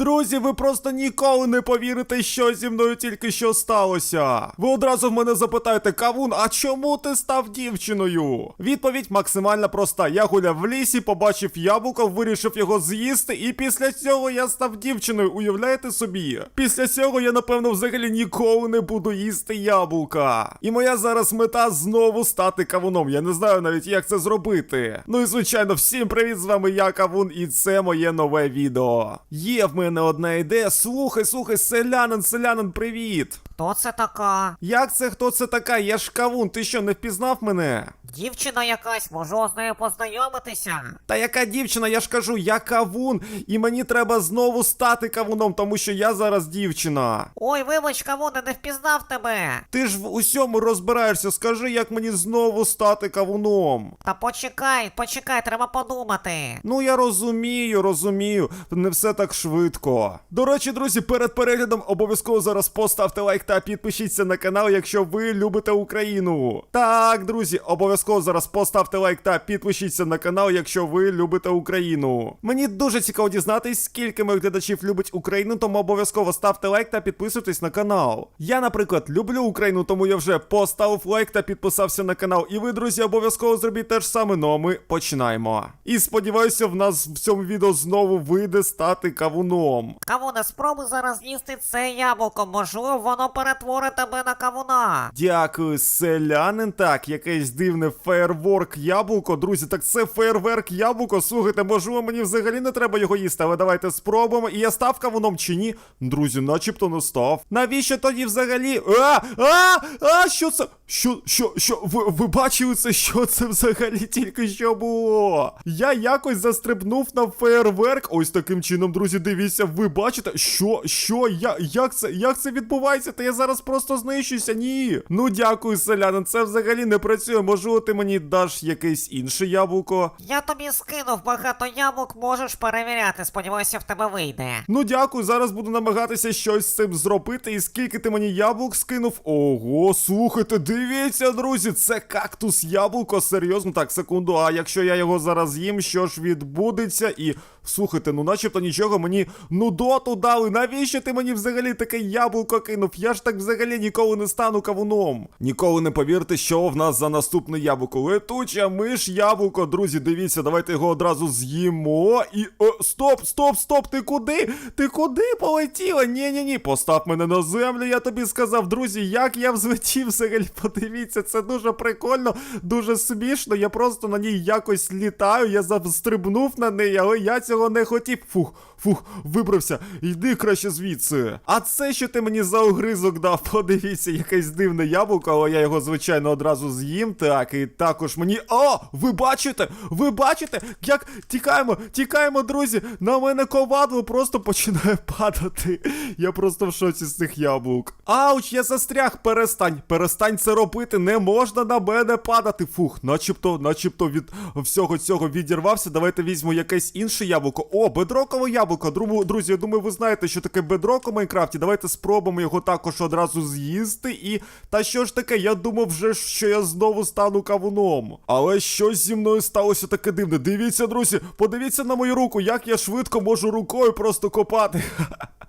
Друзі, ви просто ніколи не повірите, що зі мною тільки що сталося. Ви одразу в мене запитаєте, Кавун, а чому ти став дівчиною? Відповідь максимально проста. Я гуляв в лісі, побачив яблуко, вирішив його з'їсти, і після цього я став дівчиною. Уявляєте собі? Після цього я, напевно, взагалі ніколи не буду їсти яблука. І моя зараз мета знову стати кавуном. Я не знаю навіть, як це зробити. Ну і звичайно, всім привіт, з вами я Кавун, і це моє нове відео. Є в мене одна ідея. Слухай, слухай, селянин, селянин, привіт. Хто це така? Як це хто це така? Я ж кавун, ти що, не впізнав мене? Дівчина якась, можу з нею познайомитися. Та яка дівчина, я ж кажу, я кавун, і мені треба знову стати кавуном, тому що я зараз дівчина. Ой, вибач, Кавуне, не впізнав тебе. Ти ж в усьому розбираєшся, скажи, як мені знову стати кавуном. Та почекай, почекай, треба подумати. Ну я розумію, розумію, не все так швидко. До речі, друзі, перед переглядом обов'язково зараз поставте лайк та підпишіться на канал, якщо ви любите Україну. Так, друзі, обов'язково зараз поставте лайк та підпишіться на канал, якщо ви любите Україну. Мені дуже цікаво дізнатись, скільки моїх глядачів любить Україну, тому обов'язково ставте лайк та підписуйтесь на канал. Я, наприклад, люблю Україну, тому я вже поставив лайк та підписався на канал. І ви, друзі, обов'язково зробіть те ж саме. Ну а ми починаємо. І сподіваюся, в нас в цьому відео знову вийде стати кавуном. Кавуне, спробуй зараз їсти це яблуко, можливо, воно перетворить тебе на кавуна. Дякую, селянин. Так, якесь дивне фейерворк яблуко. Друзі, так це фейерверк яблуко. Слухайте, можливо, мені взагалі не треба його їсти, але давайте спробуємо. І я став кавуном чи ні? Друзі, начебто не став. Навіщо тоді взагалі? А! А! А! Що це? Що, що, що? Ви, ви бачили це? Що це взагалі тільки що було? Я якось застрибнув на фейерверк. Ось таким чином, друзі, дивіться, ви бачите, що, що, я, як це, як це відбувається? Та я зараз просто знищуся, ні. Ну дякую, селянин, це взагалі не працює. Можливо, ти мені даш якесь інше яблуко. Я тобі скинув багато яблук, можеш перевіряти, сподіваюся, в тебе вийде. Ну дякую, зараз буду намагатися щось з цим зробити. І скільки ти мені яблук скинув? Ого, слухайте, дивіться, друзі, це кактус яблуко. Серйозно, так, секунду. А якщо я його зараз їм, що ж відбудеться? І слухайте, ну начебто нічого мені нудоту дали. Навіщо ти мені взагалі таке яблуко кинув? Я ж так взагалі ніколи не стану кавуном. Ніколи не повірте, що в нас за наступне яблуко. Летуча миш яблуко, друзі, дивіться, давайте його одразу з'їмо. І. О, стоп, стоп, стоп! Ти куди? Ти куди полетіла? Ні, ні, ні, постав мене на землю, я тобі сказав, друзі, як я взлетів взагалі. Подивіться, це дуже прикольно, дуже смішно. Я просто на ній якось літаю, я застрибнув на неї, але я цього не хотів. Фух, фух, вибрався. Йди краще звідси. А це що ти мені за огризок дав? Подивіться, якесь дивне яблуко, але я його, звичайно, одразу з'їм. Так, і також мені. О! Ви бачите? Ви бачите? Як тікаємо, тікаємо, друзі! На мене ковадло просто починає падати. Я просто в шоці з цих яблук. Ауч, я застряг, перестань, перестань це робити, не можна на мене падати. Фух, начебто, начебто від всього цього відірвався. Давайте візьму якесь інше яблуко. О, бедрокове яблуко. Друзі, я думаю, ви знаєте, що таке бедрок у Майнкрафті. Давайте спробуємо його також одразу з'їсти. І. Та що ж таке? Я думав вже, що я знову стану кавуном. Але щось зі мною сталося таке дивне. Дивіться, друзі, подивіться на мою руку, як я швидко можу рукою просто копати.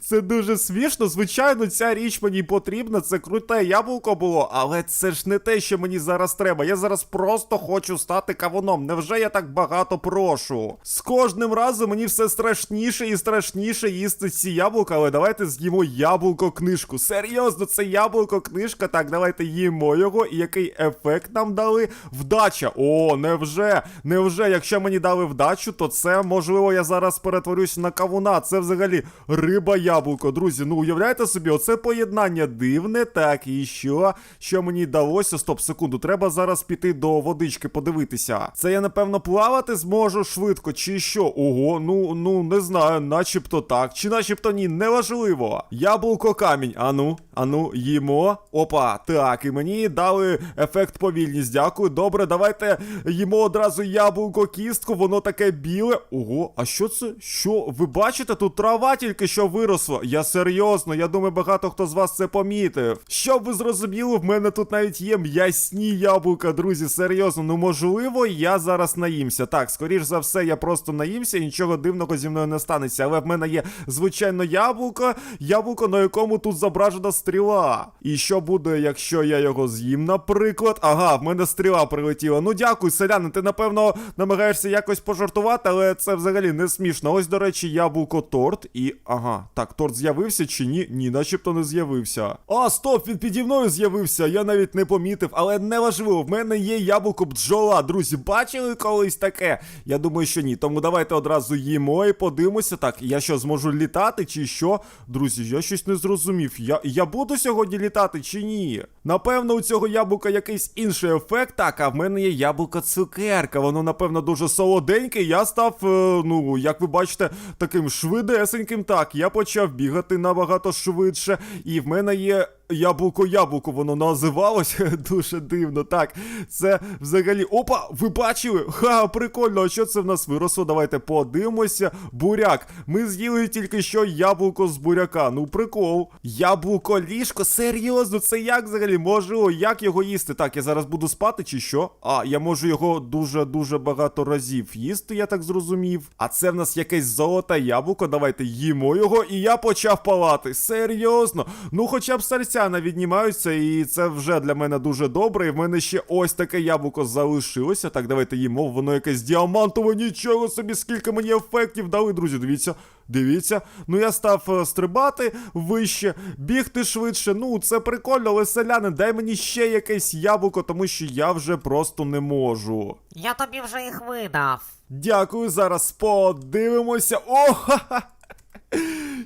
Це дуже смішно. Звичайно, ця річ мені потрібна. Це круте яблуко було, але це ж не те, що мені зараз треба. Я зараз просто хочу стати кавуном. Невже я так багато прошу? З кожним разом мені все страшніше і страшніше їсти ці яблука, але давайте з'їмо яблуко книжку. Серйозно, це яблуко книжка. Так, давайте їмо його. І який ефект нам дали? Вдача. О, невже? Невже, якщо мені дали вдачу, то це можливо я зараз перетворюсь на кавуна. Це взагалі риба яблуко. Друзі, ну уявляєте собі, оце поєднання дивне. Так, і що? Що мені далося? Стоп, секунду, треба зараз піти до водички, подивитися. Це я, напевно, плавати зможу швидко, чи що? Ого, ну, ну, не знаю, начебто так, чи начебто ні, неважливо. Яблуко камінь. Ану, ану, їмо. Опа, так, і мені дали ефект повільність. Дякую. Добре, давайте їмо одразу яблуко кістку, воно таке біле. Ого, а що це? Що? Ви бачите, тут трава тільки що виросло. Я серйозно, я думаю, багато хто з вас це помітив. Щоб ви зрозуміли, в мене тут навіть є м'ясні яблука, друзі. Серйозно, ну можливо, я зараз наїмся. Так, скоріш за все, я просто наїмся і нічого дивного зі мною не станеться. Але в мене є звичайно яблуко, яблуко, на якому тут зображена стріла. І що буде, якщо я його з'їм, наприклад? Ага, в мене стріла прилетіла. Ну дякую, селяни, ти напевно намагаєшся якось пожартувати, але це взагалі не смішно. Ось, до речі, яблуко торт. І ага, так, торт з'явився чи ні? Ні, начебто не з'явився. А, стоп, він піді мною з'явився. Я навіть не помітив, але неважливо, в мене є яблуко бджола. Друзі, бачили колись таке? Я думаю, що ні. Тому давайте одразу їмо і подивимося. Так, я що, зможу літати чи що? Друзі, я щось не зрозумів. Я, я буду сьогодні літати чи ні? Напевно, у цього яблука якийсь інший ефект. Так, а в мене є яблуко цукерка. Воно, напевно, дуже солоденьке. Я став, е, ну, як ви бачите, таким швидесеньким. Так, я почав бігати набагато швидше. І в мене є. Яблуко яблуко воно називалось дуже дивно. Так, це взагалі. Опа, ви бачили? Ха, прикольно, а що це в нас виросло? Давайте подивимося. Буряк. Ми з'їли тільки що яблуко з буряка. Ну, прикол. Яблуко ліжко? Серйозно, це як взагалі? Можливо, як його їсти? Так, я зараз буду спати чи що? А, я можу його дуже-дуже багато разів їсти, я так зрозумів. А це в нас якесь золоте яблуко. Давайте їмо його, і я почав палати. Серйозно. Ну, хоча б серця не віднімаються, і це вже для мене дуже добре. І в мене ще ось таке яблуко залишилося. Так, давайте їмо. Воно якесь діамантове, нічого собі, скільки мені ефектів дали, друзі. Дивіться. Дивіться, ну я став е, стрибати вище, бігти швидше. Ну, це прикольно, але селяни, дай мені ще якесь яблуко, тому що я вже просто не можу. Я тобі вже їх видав. Дякую, зараз подивимося. О, ха-ха!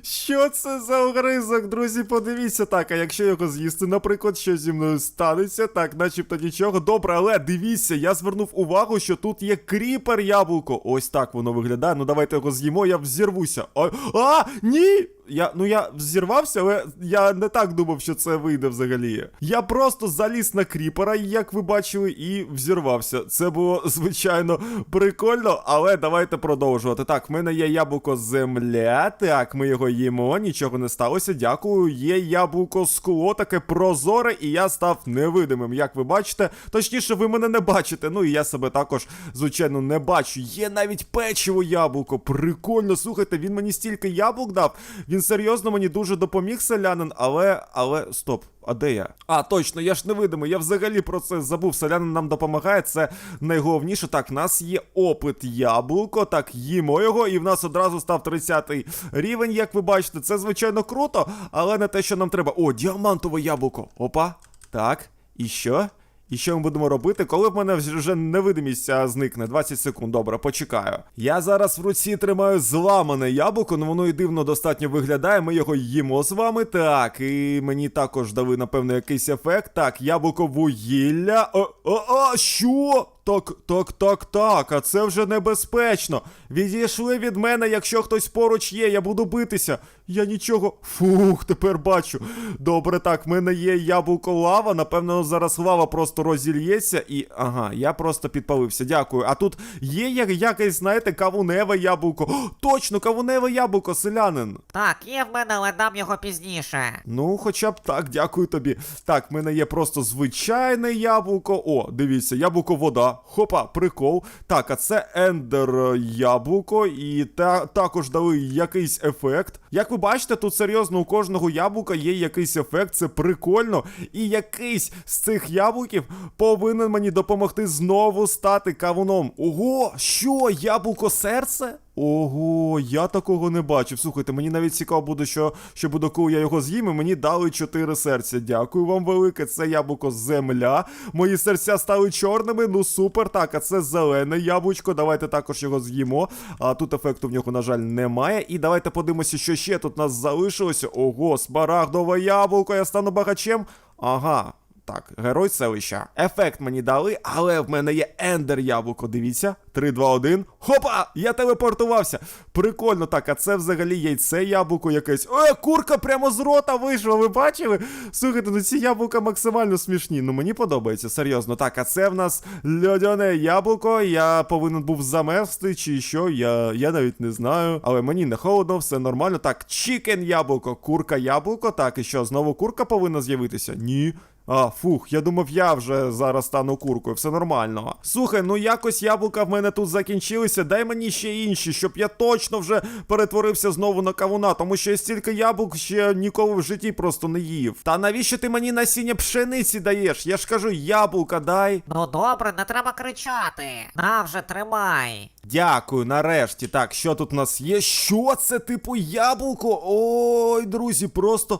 Що це за огризок, друзі? Подивіться так, а якщо його з'їсти, наприклад, що зі мною станеться, так, начебто нічого. Добре, але дивіться, я звернув увагу, що тут є кріпер яблуко. Ось так воно виглядає. Ну давайте його з'їмо, я взірвуся. А, а ні! Я, ну я взірвався, але я не так думав, що це вийде взагалі. Я просто заліз на кріпера, як ви бачили, і взірвався. Це було, звичайно, прикольно, але давайте продовжувати. Так, в мене є яблуко земля. Так, ми його їмо, нічого не сталося. Дякую. Є яблуко скло, таке прозоре, і я став невидимим, як ви бачите. Точніше, ви мене не бачите. Ну і я себе також, звичайно, не бачу. Є навіть печиво яблуко. Прикольно, слухайте, він мені стільки яблук дав. Він серйозно мені дуже допоміг селянин, але. але стоп. А де я? А, точно, я ж невидимий. Я взагалі про це забув. Селянин нам допомагає. Це найголовніше. Так, в нас є опит яблуко. Так, їмо його, і в нас одразу став 30-й рівень, як ви бачите. Це звичайно круто, але не те, що нам треба. О, діамантове яблуко. Опа. Так, і що? І що ми будемо робити, коли в мене вже невидимість зникне? 20 секунд, добре, почекаю. Я зараз в руці тримаю зламане яблуко, ну воно і дивно достатньо виглядає. Ми його їмо з вами. Так, і мені також дали, напевно, якийсь ефект. Так, яблуко вугілля. О, о, о, що? Так, так, так, так, а це вже небезпечно. Відійшли від мене, якщо хтось поруч є, я буду битися. Я нічого. Фух, тепер бачу. Добре, так, в мене є яблуко лава. Напевно, зараз лава просто розільється і. Ага, я просто підпалився. Дякую. А тут є як- якесь, знаєте, кавуневе яблуко. О, точно, кавуневе яблуко, селянин. Так, є в мене, але дам його пізніше. Ну, хоча б так, дякую тобі. Так, в мене є просто звичайне яблуко. О, дивіться, яблуко вода. Хопа, прикол. Так, а це ендер яблуко, і та, також дали якийсь ефект. Як ви бачите, тут серйозно у кожного яблука є якийсь ефект, це прикольно. І якийсь з цих яблуків повинен мені допомогти знову стати кавуном. Ого, що, яблуко серце? Ого, я такого не бачив. Слухайте, мені навіть цікаво буде, що, що буде, я його з'їм, і мені дали чотири серця. Дякую вам велике. Це яблуко земля. Мої серця стали чорними. Ну супер. Так, а це зелене яблучко. Давайте також його з'їмо. А тут ефекту в нього, на жаль, немає. І давайте подивимося, що ще тут у нас залишилося. Ого, смарагдове яблуко, я стану багачем. Ага. Так, герой селища. Ефект мені дали, але в мене є ендер яблуко. Дивіться. 3, 2, 1. Хопа! Я телепортувався. Прикольно, так, а це взагалі яйце яблуко якесь. Е, курка прямо з рота вийшла, ви бачили? Слухайте, ну ці яблука максимально смішні. Ну мені подобається, серйозно. Так, а це в нас льодяне яблуко. Я повинен був замерзти, чи що, я, я навіть не знаю. Але мені не холодно, все нормально. Так, чікен яблуко, курка яблуко. Так, і що, знову курка повинна з'явитися? Ні. А, фух, я думав, я вже зараз стану куркою, все нормально. Слухай, ну якось яблука в мене тут закінчилися. Дай мені ще інші, щоб я точно вже перетворився знову на кавуна, тому що я стільки яблук ще ніколи в житті просто не їв. Та навіщо ти мені насіння пшениці даєш? Я ж кажу, яблука дай. Ну добре, не треба кричати. На вже тримай. Дякую, нарешті. Так, що тут у нас є? Що це типу яблуко? Ой, друзі, просто.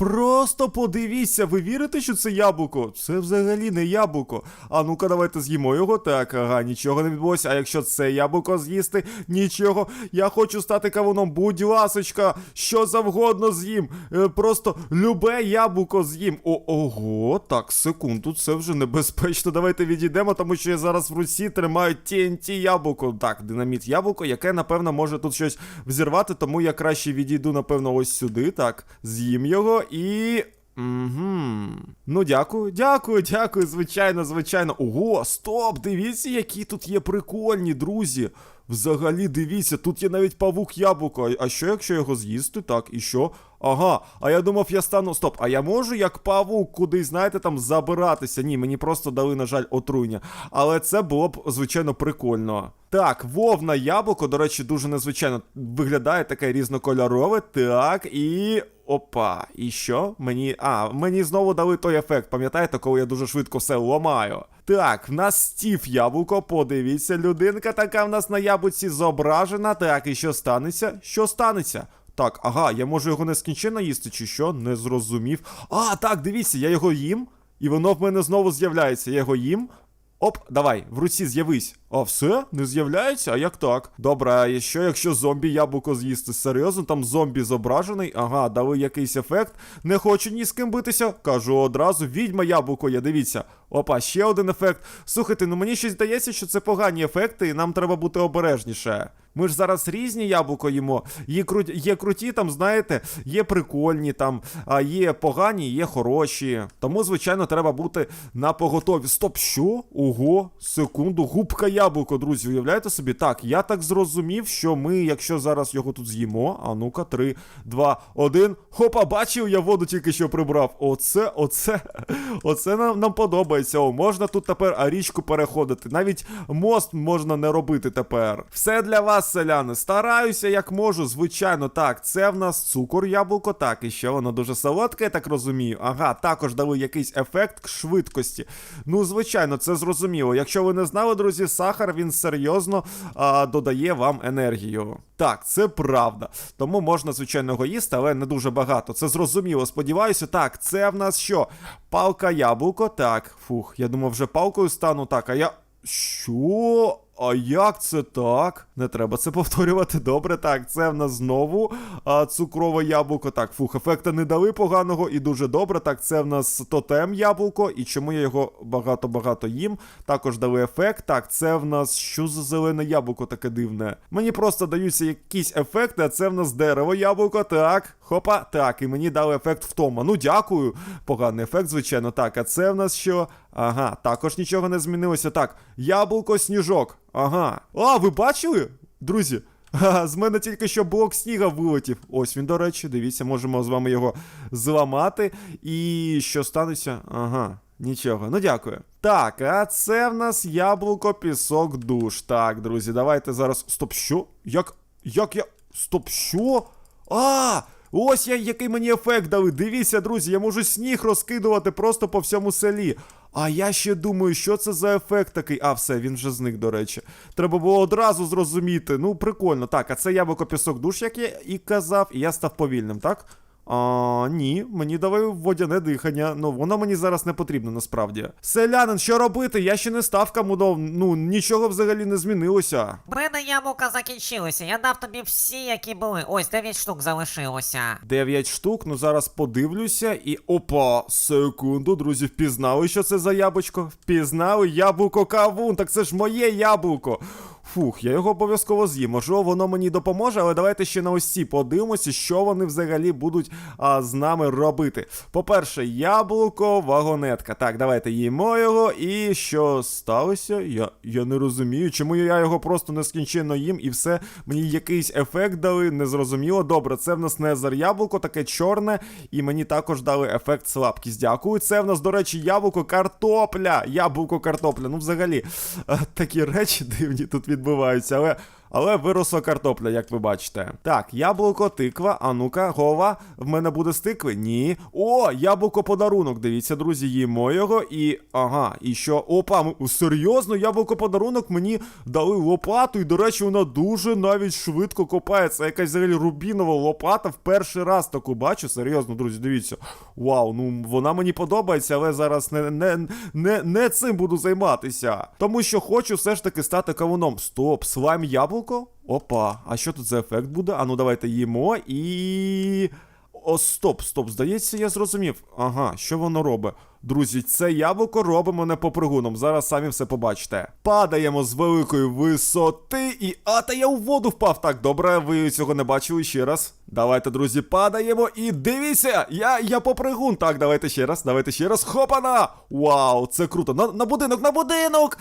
Просто подивіться, ви вірите, що це яблуко? Це взагалі не яблуко. А ну-ка, давайте з'їмо його. Так, ага, нічого не відбулося. А якщо це яблуко з'їсти, нічого. Я хочу стати кавуном. Будь ласочка, що завгодно з'їм. Е, просто любе яблуко з'їм. О, ого, так, секунду, це вже небезпечно. Давайте відійдемо, тому що я зараз в руці тримаю TNT яблуко. Так, динаміт яблуко, яке, напевно, може тут щось взірвати, тому я краще відійду, напевно, ось сюди. Так, з'їм його і. Угу. Ну, дякую, дякую, дякую, звичайно, звичайно. Ого, стоп! Дивіться, які тут є прикольні, друзі. Взагалі, дивіться, тут є навіть павук яблуко. А що, якщо його з'їсти? Так, і що? Ага, а я думав, я стану. Стоп, а я можу як павук кудись, знаєте, там забиратися? Ні, мені просто дали, на жаль, отруйня. Але це було б, звичайно, прикольно. Так, вовна яблуко, до речі, дуже незвичайно виглядає таке різнокольорове. Так, і. Опа, і що? Мені. А, мені знову дали той ефект, пам'ятаєте, коли я дуже швидко все ламаю. Так, в нас стів яблуко, подивіться, людинка така в нас на яблуці зображена. Так, і що станеться? Що станеться? Так, ага, я можу його нескінченно їсти, чи що? Не зрозумів. А, так, дивіться, я його їм, і воно в мене знову з'являється. Я його їм. Оп, давай, в руці з'явись. А все? Не з'являється? А як так? Добре, а що, якщо зомбі яблуко з'їсти? Серйозно, там зомбі зображений? Ага, дали якийсь ефект. Не хочу ні з ким битися. Кажу одразу, відьма яблуко є, дивіться. Опа, ще один ефект. Слухайте, ну мені щось здається, що це погані ефекти, і нам треба бути обережніше. Ми ж зараз різні яблуко їмо. Є, кру... є круті, там, знаєте, є прикольні, там, а є погані, є хороші. Тому, звичайно, треба бути на поготові. Стоп, що? Ого, секунду, губка яблуко, друзі, уявляєте собі? Так, я так зрозумів, що ми, якщо зараз його тут з'їмо, а ну-ка, 3, 2, 1. Хопа, бачив, я воду тільки що прибрав. Оце, оце, оце нам, нам подобається. О, можна тут тепер річку переходити. Навіть мост можна не робити тепер. Все для вас, селяни. Стараюся, як можу, звичайно, так. Це в нас цукор яблуко, так, і ще воно дуже солодке, я так розумію. Ага, також дали якийсь ефект швидкості. Ну, звичайно, це зрозуміло. Якщо ви не знали, друзі, сахар він серйозно а, додає вам енергію. Так, це правда. Тому можна, звичайно, його їсти, але не дуже багато. Це зрозуміло. Сподіваюся, так, це в нас що? Палка яблуко. Так, фух, я думав, вже палкою стану. Так, а я. Що? А як це так? Не треба це повторювати. Добре, так, це в нас знову а, цукрове яблуко. Так, фух, ефекта не дали поганого і дуже добре. Так, це в нас тотем яблуко. І чому я його багато-багато їм? Також дали ефект. Так, це в нас що за зелене яблуко таке дивне? Мені просто даються якісь ефекти, а це в нас дерево яблуко. Так, хопа, так, і мені дали ефект втома. Ну, дякую. Поганий ефект, звичайно. Так, а це в нас що? Ага, також нічого не змінилося. Так, яблуко сніжок. Ага. А, ви бачили? Друзі, з мене тільки що блок сніга вилетів. Ось він, до речі, дивіться, можемо з вами його зламати. І що станеться? Ага. Нічого, ну дякую. Так, а це в нас яблуко, пісок, душ. Так, друзі, давайте зараз. Стоп, що? Як. Як я. Стоп, що? А! Ось я, який мені ефект дали. Дивіться, друзі, я можу сніг розкидувати просто по всьому селі. А я ще думаю, що це за ефект такий. А, все, він вже зник, до речі. Треба було одразу зрозуміти. Ну, прикольно. Так, а це яблуко пісок душ, як я і казав, і я став повільним, так? А, ні, мені дали водяне дихання. Ну, воно мені зараз не потрібно насправді. Селянин, що робити? Я ще не став камудов. Ну, нічого взагалі не змінилося. Мене яблука закінчилися. Я дав тобі всі, які були. Ось 9 штук залишилося. 9 штук, ну зараз подивлюся і. Опа! Секунду, друзі, впізнали, що це за яблучко? Впізнали яблуко кавун, так це ж моє яблуко. Фух, я його обов'язково з'їм. Можливо, воно мені допоможе, але давайте ще на ось подивимося, що вони взагалі будуть а, з нами робити. По-перше, яблуко, вагонетка. Так, давайте їмо його. І що сталося? Я, я не розумію, чому я його просто нескінченно їм і все. Мені якийсь ефект дали, незрозуміло. Добре, це в нас Незер яблуко, таке чорне, і мені також дали ефект слабкість. Дякую. Це в нас, до речі, яблуко картопля. Яблуко картопля. Ну, взагалі, такі речі дивні тут відбуваються, але. Але виросла картопля, як ви бачите. Так, яблуко, тиква, а ну-ка, гова, в мене буде з тикви? Ні. О, яблуко подарунок. Дивіться, друзі, їмо його. І. Ага, і що? Опа, серйозно, яблуко подарунок мені дали лопату, і, до речі, вона дуже навіть швидко копається. Якась взагалі рубінова лопата. В перший раз таку бачу. Серйозно, друзі, дивіться. Вау, ну вона мені подобається, але зараз не, не, не, не цим буду займатися. Тому що хочу все ж таки стати кавуном. Стоп, слайм яблуко? Опа, а що тут за ефект буде? А ну давайте їмо і. О, стоп, стоп, здається, я зрозумів. Ага, що воно робить? Друзі, це яблуко робить мене попригуном. Зараз самі все побачите. Падаємо з великої висоти і. А, та я у воду впав. Так, добре, ви цього не бачили ще раз. Давайте, друзі, падаємо і дивіться! Я я попригун. Так, давайте ще раз, давайте ще раз. Хопана! Вау, це круто. На, на будинок, на будинок!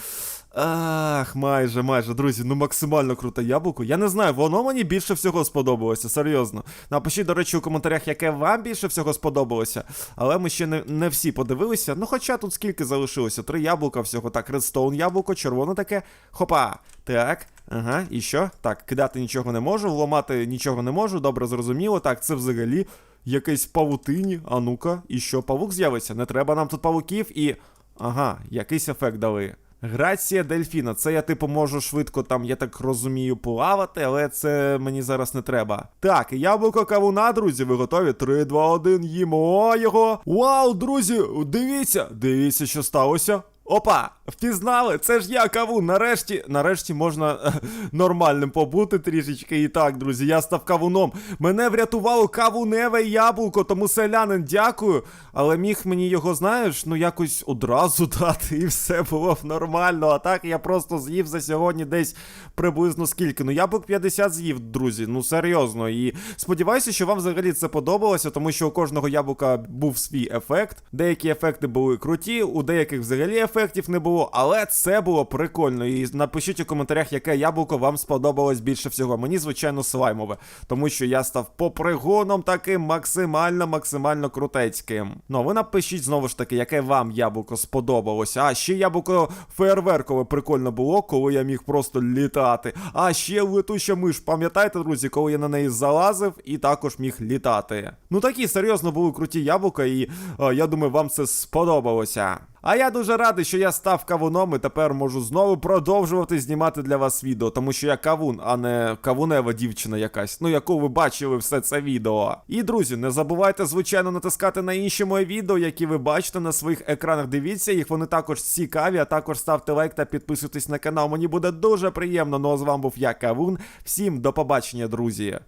Ах, майже, майже, друзі, ну максимально круте яблуко. Я не знаю, воно мені більше всього сподобалося, серйозно. Напишіть, до речі, у коментарях, яке вам більше всього сподобалося. Але ми ще не, не всі подивилися. Ну, хоча тут скільки залишилося? Три яблука всього. Так, редстоун яблуко, червоне таке. Хопа. Так, ага, і що? Так, кидати нічого не можу, вламати нічого не можу, добре зрозуміло. Так, це взагалі якесь павутині. А ну-ка, і що, павук з'явиться? Не треба нам тут павуків і. Ага, якийсь ефект дали. Грація дельфіна. Це я типу можу швидко там, я так розумію, плавати, але це мені зараз не треба. Так, яблуко кавуна, друзі, ви готові? 3, 2, 1, їмо його. Вау, друзі, дивіться, дивіться, що сталося. Опа, впізнали, це ж я кавун. Нарешті, нарешті можна е, нормальним побути трішечки. І так, друзі, я став кавуном. Мене врятувало кавуневе яблуко, тому селянин, дякую. Але міг мені його, знаєш, ну якось одразу дати, і все було б нормально. А так я просто з'їв за сьогодні десь приблизно скільки. Ну, яблук 50 з'їв, друзі. Ну серйозно. І сподіваюся, що вам взагалі це подобалося, тому що у кожного яблука був свій ефект. Деякі ефекти були круті, у деяких взагалі ефектів не було, але це було прикольно. І напишіть у коментарях, яке яблуко вам сподобалось більше всього. Мені, звичайно, слаймове, тому що я став попригоном таким максимально, максимально крутецьким. Ну, а ви напишіть знову ж таки, яке вам яблуко сподобалося. А ще яблуко фейерверкове прикольно було, коли я міг просто літати. А ще летуща миш, пам'ятаєте, друзі, коли я на неї залазив і також міг літати. Ну такі серйозно були круті яблука, і е, я думаю, вам це сподобалося. А я дуже радий, що я став кавуном і тепер можу знову продовжувати знімати для вас відео, тому що я кавун, а не кавунева дівчина якась, ну яку ви бачили все це відео. І друзі, не забувайте, звичайно, натискати на інші мої відео, які ви бачите на своїх екранах. Дивіться їх, вони також цікаві, а також ставте лайк та підписуйтесь на канал. Мені буде дуже приємно. Ну а з вами був я, Кавун. Всім до побачення, друзі.